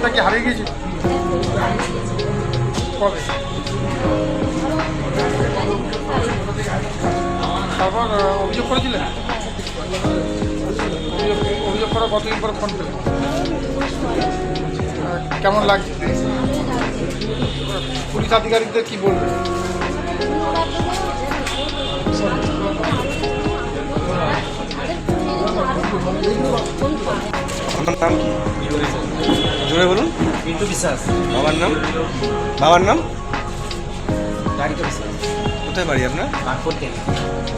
ফোনটা কি হারিয়ে গেছে? কবে? তারপর অভিযোগ করেছিলেন অভিযোগ অভিযোগ করার কতদিন পরে ফোন পেলেন কেমন লাগছে? পুলিশ আধিকারিকদের কি বলবেন আমার নাম কি? জোরে বলুন। পিন্টু বিশ্বাস। বাবার নাম? বাবার নাম? গাড়ি তো বিশ্বাস। কোথায় বাড়ি আপনার? বাঁকপুর থেকে।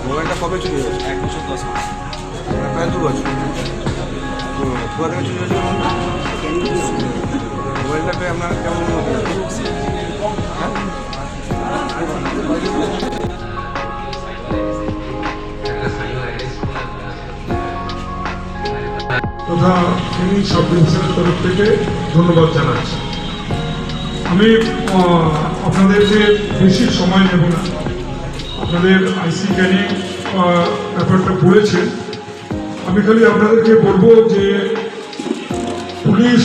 মোবাইলটা কবে চুরি হয়েছে? এক বছর দশ মাস। প্রায় দু বছর। তো কোথা থেকে চুরি হয়েছিল বলুন? মোবাইলটা পেয়ে আপনার কেমন হ্যাঁ? তথা তিনি সাব তরফ থেকে ধন্যবাদ জানাচ্ছি। আমি আহ, আপনাদেরকে বেশি সময় নেব না আপনাদের আইসি ক্যানিং ব্যাপারটা বলেছেন আমি খালি আপনাদেরকে বলব যে পুলিশ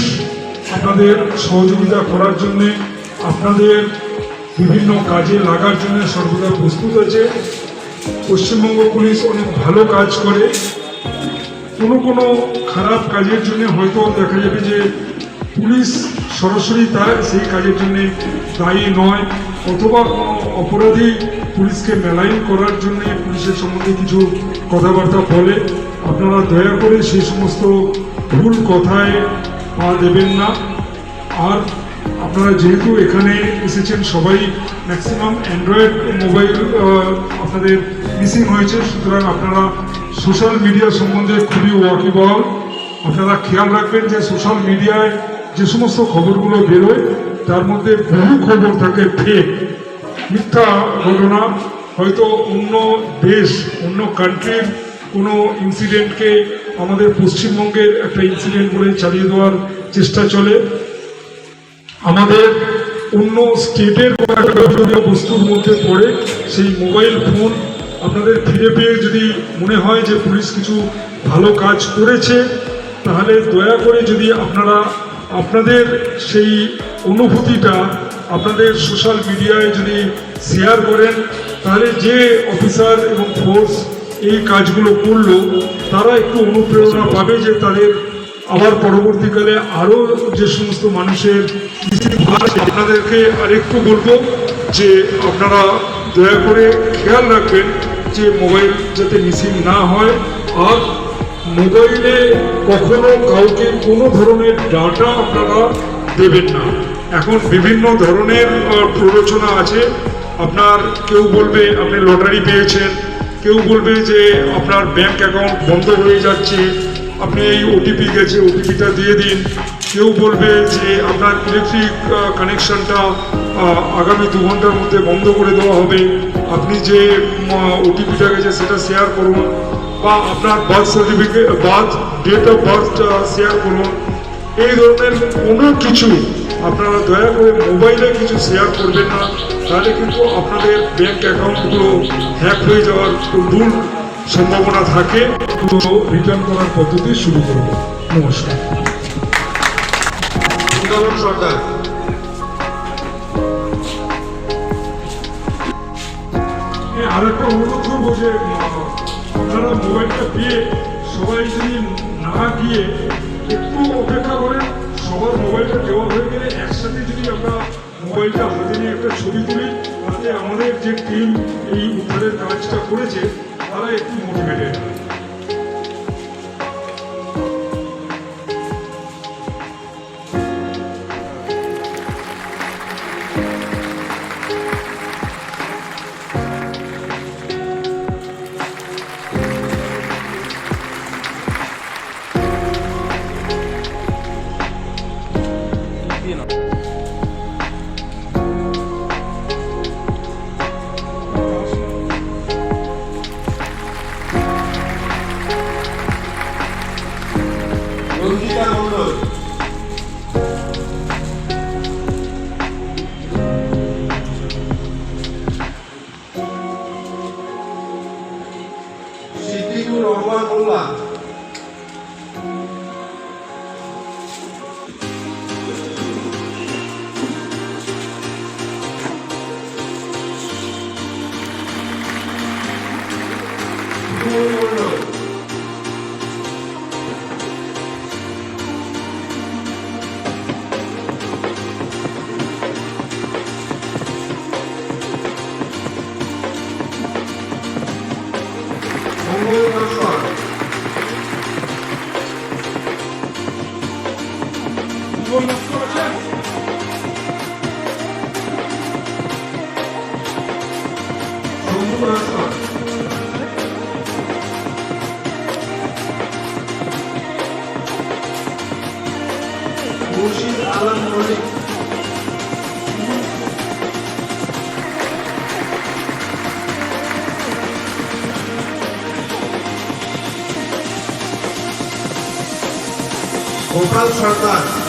আপনাদের সহযোগিতা করার জন্যে আপনাদের বিভিন্ন কাজে লাগার জন্য সর্বদা প্রস্তুত আছে। পশ্চিমবঙ্গ পুলিশ অনেক ভালো কাজ করে। কোনো কোনো খারাপ কাজের জন্য হয়তো দেখা যাবে যে পুলিশ সরাসরি তার সেই কাজের জন্যে দায়ী নয় অথবা কোনো অপরাধী পুলিশকে মেলাইন করার জন্য পুলিশের সম্বন্ধে কিছু কথাবার্তা বলে। আপনারা দয়া করে সেই সমস্ত ভুল কথায় পা দেবেন না। আর আপনারা যেহেতু এখানে এসেছেন, সবাই ম্যাক্সিমাম অ্যান্ড্রয়েড মোবাইল আপনাদের মিসিং হয়েছে, সুতরাং আপনারা সোশ্যাল মিডিয়া সম্বন্ধে খুবই ওয়াকিবহল আপনারা খেয়াল রাখবেন যে সোশ্যাল মিডিয়ায় যে সমস্ত খবরগুলো বেরোয়, তার মধ্যে বহু খবর থাকে ফেক মিথ্যা ঘটনা হয়তো অন্য দেশ, অন্য কান্ট্রির কোনো ইনসিডেন্টকে আমাদের পশ্চিমবঙ্গের একটা ইনসিডেন্ট বলে চালিয়ে দেওয়ার চেষ্টা চলে। আমাদের অন্য স্টেটের বস্তুর মধ্যে পড়ে সেই মোবাইল ফোন আপনাদের ফিরে পেয়ে যদি মনে হয় যে পুলিশ কিছু ভালো কাজ করেছে, তাহলে দয়া করে যদি আপনারা আপনাদের সেই অনুভূতিটা আপনাদের সোশ্যাল মিডিয়ায় যদি শেয়ার করেন, তাহলে যে অফিসার এবং ফোর্স এই কাজগুলো করল, তারা একটু অনুপ্রেরণা পাবে যে তাদের আবার পরবর্তীকালে আরও যে সমস্ত মানুষের আপনাদেরকে আরেকটু বলব যে আপনারা দয়া করে খেয়াল রাখবেন যে মোবাইল যাতে মিসিং না হয়, আর মোবাইলে কখনো কাউকে কোনো ধরনের ডাটা আপনারা দেবেন না। এখন বিভিন্ন ধরনের প্ররোচনা আছে। আপনার কেউ বলবে আপনি লটারি পেয়েছেন, কেউ বলবে যে আপনার ব্যাংক অ্যাকাউন্ট বন্ধ হয়ে যাচ্ছে, আপনি এই ওটিপি গেছে ওটিপিটা দিয়ে দিন। কেউ বলবে যে আপনার ইলেকট্রিক কানেকশনটা আগামী দু ঘণ্টার মধ্যে বন্ধ করে দেওয়া হবে। আপনি যে ওটিপিটা গেছে, সেটা শেয়ার করুন। বা আপনার birth certificate birth date of birth share করুন। এই ধরনের কোনো কিছু আপনারা দয়া করে মোবাইলে কিছু শেয়ার করবেন না। তাহলে কিন্তু আপনাদের ব্যাংক অ্যাকাউন্টগুলো হ্যাক হয়ে যাওয়ার প্রবল সম্ভাবনা থাকে। তো রিটার্ন করার পদ্ধতি শুরু করব। নমস্কার। সর্দার হ্যাঁ, আরেকটা অনুরোধ করব যে আপনারা মোবাইলটা পেয়ে সবাই যদি না গিয়ে একটু অপেক্ষা করেন, সবার মোবাইলটা দেওয়া হয়ে গেলে একসাথে যদি আমরা মোবাইলটা হাতে নিয়ে একটা ছবি তুলি, তাতে আমাদের যে টিম এই উদ্ধারের কাজটা করেছে, তারা একটু মোটিভেটেড হয় রঞ্জিতা মুর্শিদ আলম মল্লিক গোপাল সরকার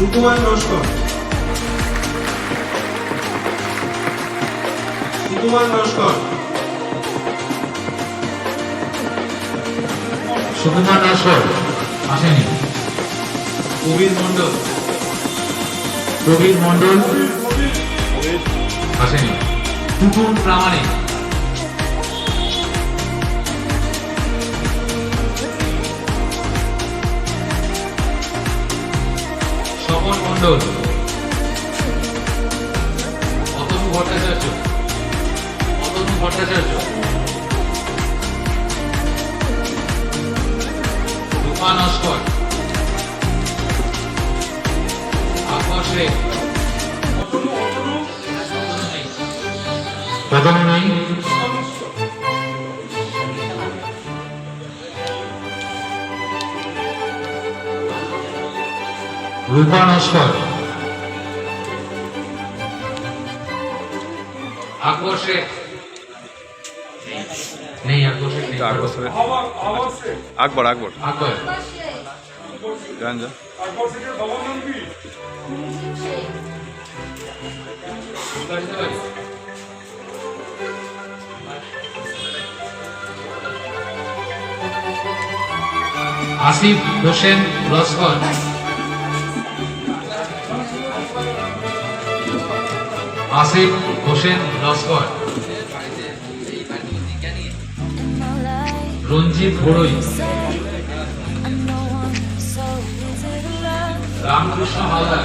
সুকুমার নস্কর। সুকুমার নস্কর। সুকুমার নস্কর আসেনি। প্রবীর মণ্ডল। প্রবীর মণ্ডল আসেনি। টুটুন প্রামাণিক। মণ্ডল অতনু ভট্টাচার্য অতনু ভট্টাচার্য রূপা নস্কর আকবর শেখ কখনো নেই? রূপা নস্কর আকবর শেখ নেই আকবর শেখ নেই। আবার আবার সে আকবর আকবর। আকবর। যান যান আকবর শেখের বাবার নাম কি আসিফ হোসেন লস্কর আসিফ হোসেন লস্কর। রঞ্জিত বড়ই রামকৃষ্ণ হালদার।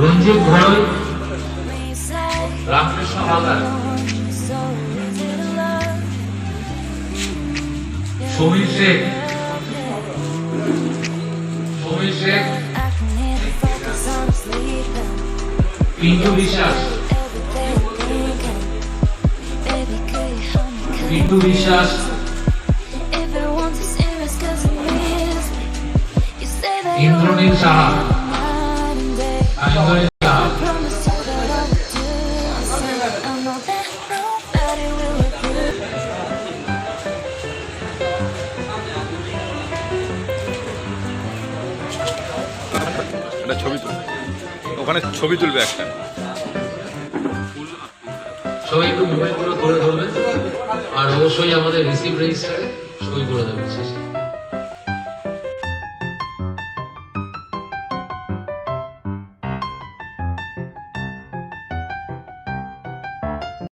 রঞ্জিত ঘড়ই রামকৃষ্ণ হালদার। সমীর শেখ। সমীর শেখ পিন্টু বিশ্বাস পিন্টু বিশ্বাস ইন্দ্রনীল সাহা ছবি তুলবে একটা। সবাই একটু মোবাইলগুলো ধরে ধরবেন। আর অবশ্যই আমাদের রিসিভ রেজিস্টারে সই করে দেবেন শেষে।